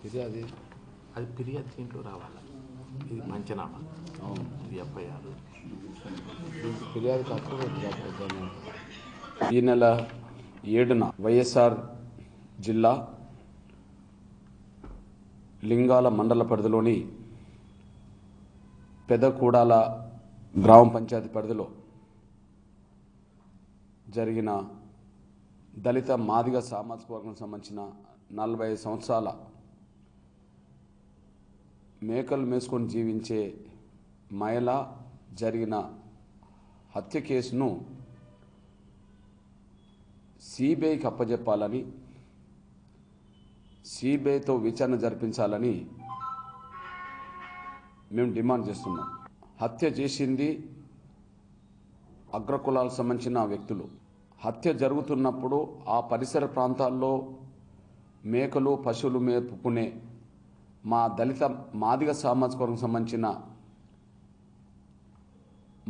ఫిర్యాదు అది ఫిర్యాదు దీంట్లో రావాలి? ఇది అవును ఇది ఎఫ్ఐఆర్. ఫిర్యాదు కాకపోతే ఈ నెల ఏడున వైఎస్ఆర్ జిల్లా లింగాల మండల పరిధిలోని పెదకూడాల గ్రామ పంచాయతీ పరిధిలో జరిగిన దళిత మాదిగ సామాజిక వర్గం సంబంధించిన నలభై సంవత్సరాల మేకలు మేసుకొని జీవించే మహిళ జరిగిన హత్య కేసును సిబిఐకి అప్పజెప్పాలని సిబిఐతో విచారణ జరిపించాలని మేము డిమాండ్ చేస్తున్నాం. హత్య చేసింది అగ్రకులాలకు సంబంధించిన వ్యక్తులు. హత్య జరుగుతున్నప్పుడు ఆ పరిసర ప్రాంతాల్లో మేకలు పశువులు మేపుకునే మా దళిత మాదిగ సామాజిక వర్గం సంబంధించిన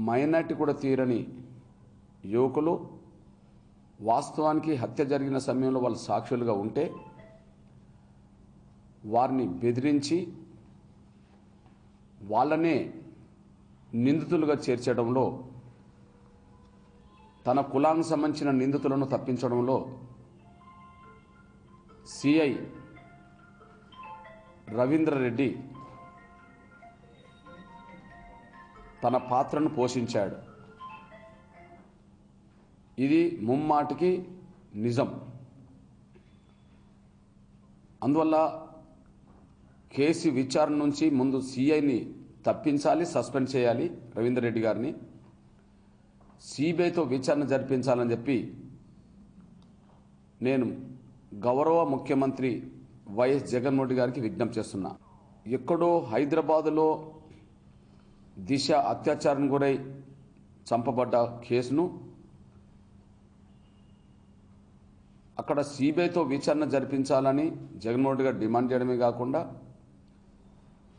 మైనార్టీ కూడా తీరని యువకులు వాస్తవానికి హత్య జరిగిన సమయంలో వాళ్ళు సాక్షులుగా ఉంటే వారిని బెదిరించి వాళ్ళనే నిందితులుగా చేర్చడంలో తన కులానికి సంబంధించిన నిందితులను తప్పించడంలో సిఐ రవీంద్రరెడ్డి తన పాత్రను పోషించాడు. ఇది ముమ్మాటికి నిజం. అందువల్ల కేసు విచారణ నుంచి ముందు సిఐని తప్పించాలి సస్పెండ్ చేయాలి రవీందర్ రెడ్డి గారిని. సిబిఐతో విచారణ జరిపించాలని చెప్పి నేను గౌరవ ముఖ్యమంత్రి వైఎస్ జగన్మోహన్ గారికి విజ్ఞప్తి చేస్తున్నా. ఎక్కడో హైదరాబాదులో దిశ అత్యాచారం గురై చంపబడ్డ కేసును అక్కడ సిబిఐతో విచారణ జరిపించాలని జగన్మోహన్ రెడ్డి గారు డిమాండ్ చేయడమే కాకుండా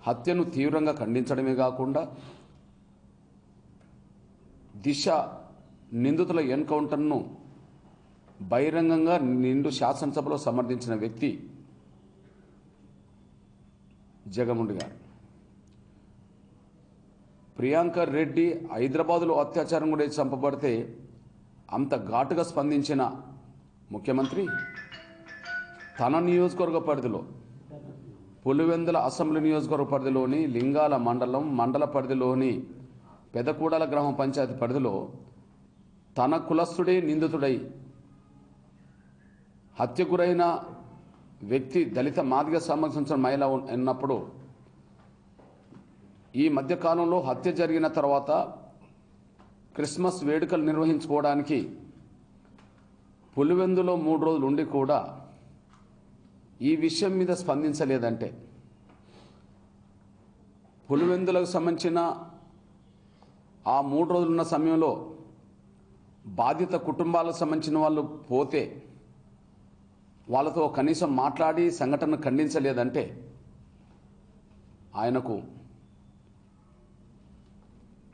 హత్యను తీవ్రంగా ఖండించడమే కాకుండా దిశ నిందితుల ఎన్కౌంటర్ను బహిరంగంగా నిండు శాసనసభలో సమర్థించిన వ్యక్తి జగముండి గారు. ప్రియాంక రెడ్డి హైదరాబాదులో అత్యాచారం కూడా చంపబడితే అంత ఘాటుగా స్పందించిన ముఖ్యమంత్రి తన నియోజకవర్గ పరిధిలో పులివెందుల అసెంబ్లీ నియోజకవర్గ పరిధిలోని లింగాల మండలం మండల పరిధిలోని పెదకూడల గ్రామ పంచాయతీ పరిధిలో తన కులస్తుడే నిందితుడై హత్య గురైన వ్యక్తి దళిత మాదిగ సంబంధించిన మహిళ ఉన్నప్పుడు ఈ మధ్యకాలంలో హత్య జరిగిన తర్వాత క్రిస్మస్ వేడుకలు నిర్వహించుకోవడానికి పులివెందులో మూడు రోజులు ఉండి కూడా ఈ విషయం మీద స్పందించలేదంటే. పులివెందులకు సంబంధించిన ఆ మూడు రోజులున్న సమయంలో బాధిత కుటుంబాలకు సంబంధించిన వాళ్ళు పోతే వాళ్ళతో కనీసం మాట్లాడి సంఘటన ఖండించలేదంటే ఆయనకు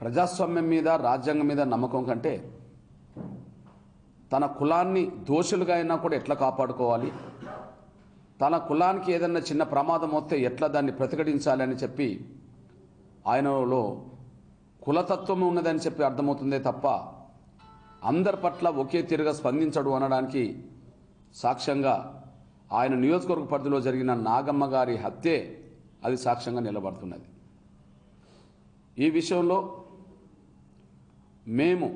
ప్రజాస్వామ్యం మీద రాజ్యాంగం మీద నమ్మకం కంటే తన కులాన్ని దోషులుగా అయినా కూడా ఎట్లా కాపాడుకోవాలి? తన కులానికి ఏదన్నా చిన్న ప్రమాదం వస్తే ఎట్లా దాన్ని ప్రతిఘటించాలి అని చెప్పి ఆయనలో కులతత్వం ఉన్నదని చెప్పి అర్థమవుతుందే తప్ప అందరి పట్ల ఒకే తీరుగా స్పందించడు అనడానికి సాక్ష్యంగా ఆయన నియోజకవర్గ పరిధిలో జరిగిన నాగమ్మ గారి హత్యే అది సాక్ష్యంగా నిలబడుతున్నది. ఈ విషయంలో మేము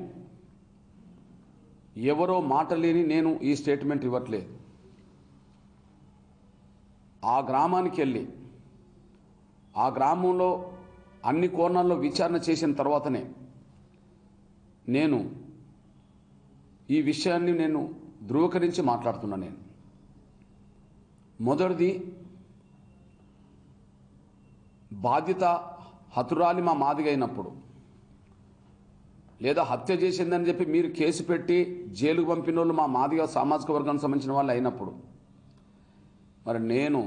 ఎవరో మాట లేని నేను ఈ స్టేట్మెంట్ ఇవ్వట్లేదు. ఆ గ్రామానికి వెళ్ళి ఆ గ్రామంలో అన్ని కోణాల్లో విచారణ చేసిన తర్వాతనే నేను ఈ విషయాన్ని నేను ధృవీకరించి మాట్లాడుతున్నా నేను. మొదటిది బాధ్యత హతురాలి మా మాదిగైనప్పుడు లేదా హత్య చేసిందని చెప్పి మీరు కేసు పెట్టి జైలుకు పంపిన వాళ్ళు మా మాదిగ సామాజిక వర్గానికి సంబంధించిన వాళ్ళు అయినప్పుడు మరి నేను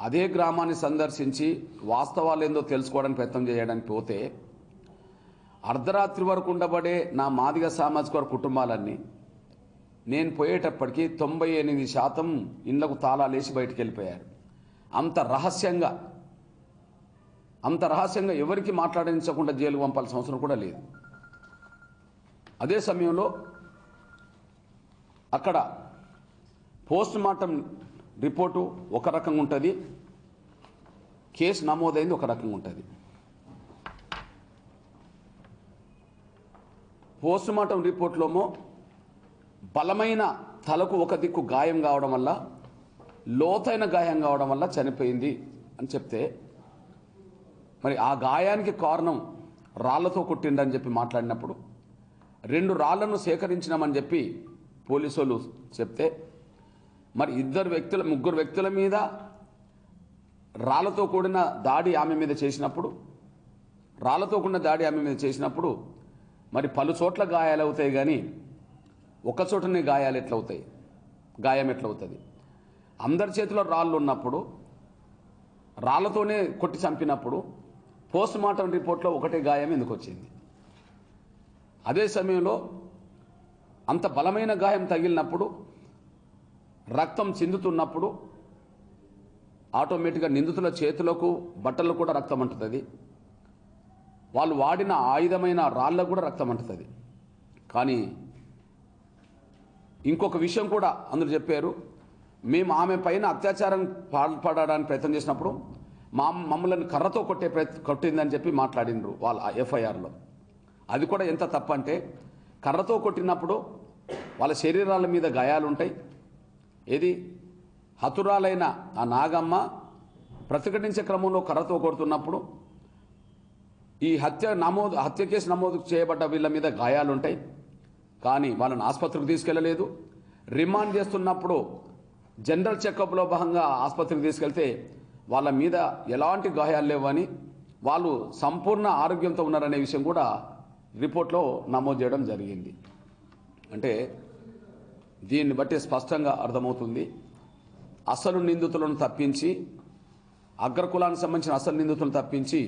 అదే గ్రామాన్ని సందర్శించి వాస్తవాలు ఏందో తెలుసుకోవడానికి ప్రయత్నం చేయడానికి పోతే అర్ధరాత్రి వరకు ఉండబడే నా మాదిగ సామాజిక వర్గ కుటుంబాలన్నీ నేను పోయేటప్పటికి తొంభై ఎనిమిది శాతం ఇళ్ళకు తాళాలేసి బయటికి వెళ్ళిపోయారు. అంత రహస్యంగా అంత రహస్యంగా ఎవరికి మాట్లాడించకుండా జైలు పంపాల్సిన అవసరం కూడా లేదు. అదే సమయంలో అక్కడ పోస్ట్ మార్టం రిపోర్టు ఒక రకంగా ఉంటుంది. కేసు నమోదైంది ఒక రకంగా ఉంటుంది. పోస్టుమార్టం రిపోర్ట్లోమో బలమైన తలకు ఒక దిక్కు గాయం కావడం వల్ల లోతైన గాయం కావడం వల్ల చనిపోయింది అని చెప్తే మరి ఆ గాయానికి కారణం రాళ్ళతో కొట్టిండని చెప్పి మాట్లాడినప్పుడు రెండు రాళ్ళను సేకరించినామని చెప్పి పోలీసులు చెప్తే మరి ఇద్దరు వ్యక్తుల ముగ్గురు వ్యక్తుల మీద రాళ్ళతో కూడిన దాడి ఆమె మీద చేసినప్పుడు రాళ్ళతో కూడిన దాడి ఆమె మీద చేసినప్పుడు మరి పలు చోట్ల గాయాలు అవుతాయి కానీ ఒక చోటనే గాయాలు ఎట్లవుతాయి? గాయం ఎట్లవుతుంది? అందరి చేతిలో రాళ్ళు ఉన్నప్పుడు రాళ్ళతోనే కొట్టి చంపినప్పుడు పోస్ట్ మార్టం రిపోర్ట్లో ఒకటే గాయం ఎందుకు వచ్చింది? అదే సమయంలో అంత బలమైన గాయం తగిలినప్పుడు రక్తం చిందుతున్నప్పుడు ఆటోమేటిక్గా నిందితుల చేతులకు బట్టలు కూడా రక్తం అంటుతుంది. వాళ్ళు వాడిన ఆయుధమైన రాళ్ళకు కూడా రక్తం అంటుతుంది. కానీ ఇంకొక విషయం కూడా అందరూ చెప్పారు. మేము ఆమె పైన అత్యాచారం పాల్పడడానికి ప్రయత్నం చేసినప్పుడు మా మమ్మల్ని కర్రతో కొట్టే ప్రయత్ కొట్టిందని చెప్పి మాట్లాడిండ్రు వాళ్ళ ఎఫ్ఐఆర్లో. అది కూడా ఎంత తప్పంటే కర్రతో కొట్టినప్పుడు వాళ్ళ శరీరాల మీద గాయాలు ఉంటాయి ఏది? హతురాలైన ఆ నాగమ్మ ప్రతిఘటించే క్రమంలో కర్రతో కొడుతున్నప్పుడు ఈ హత్య నమోదు హత్య కేసు నమోదు చేయబడ్డ వీళ్ళ మీద గాయాలు ఉంటాయి కానీ వాళ్ళని ఆసుపత్రికి తీసుకెళ్ళలేదు. రిమాండ్ చేస్తున్నప్పుడు జనరల్ చెకప్లో భాగంగా ఆసుపత్రికి తీసుకెళ్తే వాళ్ళ మీద ఎలాంటి గాయాలు లేవని వాళ్ళు సంపూర్ణ ఆరోగ్యంతో ఉన్నారనే విషయం కూడా రిపోర్ట్లో నమోదు చేయడం జరిగింది. అంటే దీన్ని బట్టి స్పష్టంగా అర్థమవుతుంది. అసలు నిందితులను తప్పించి అగ్రకులానికి సంబంధించిన అసలు నిందితులను తప్పించి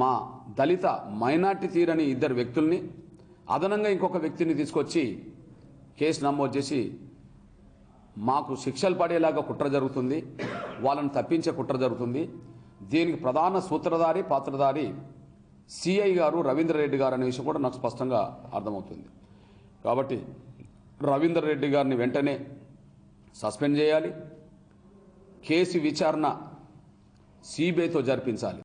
మా దళిత మైనార్టీ తీరని ఇద్దరు వ్యక్తుల్ని అదనంగా ఇంకొక వ్యక్తిని తీసుకొచ్చి కేసు నమోదు చేసి మాకు శిక్షలు పడేలాగా కుట్ర జరుగుతుంది వాళ్ళని తప్పించే కుట్ర జరుగుతుంది. దీనికి ప్రధాన సూత్రధారి పాత్రధారి సిఐ గారు రవీంద్ర రెడ్డి గారు అనే విషయం కూడా నాకు స్పష్టంగా అర్థమవుతుంది. కాబట్టి రవీందర్ రెడ్డి గారిని వెంటనే సస్పెండ్ చేయాలి. కేసు విచారణ సిబిఐతో జరిపించాలి.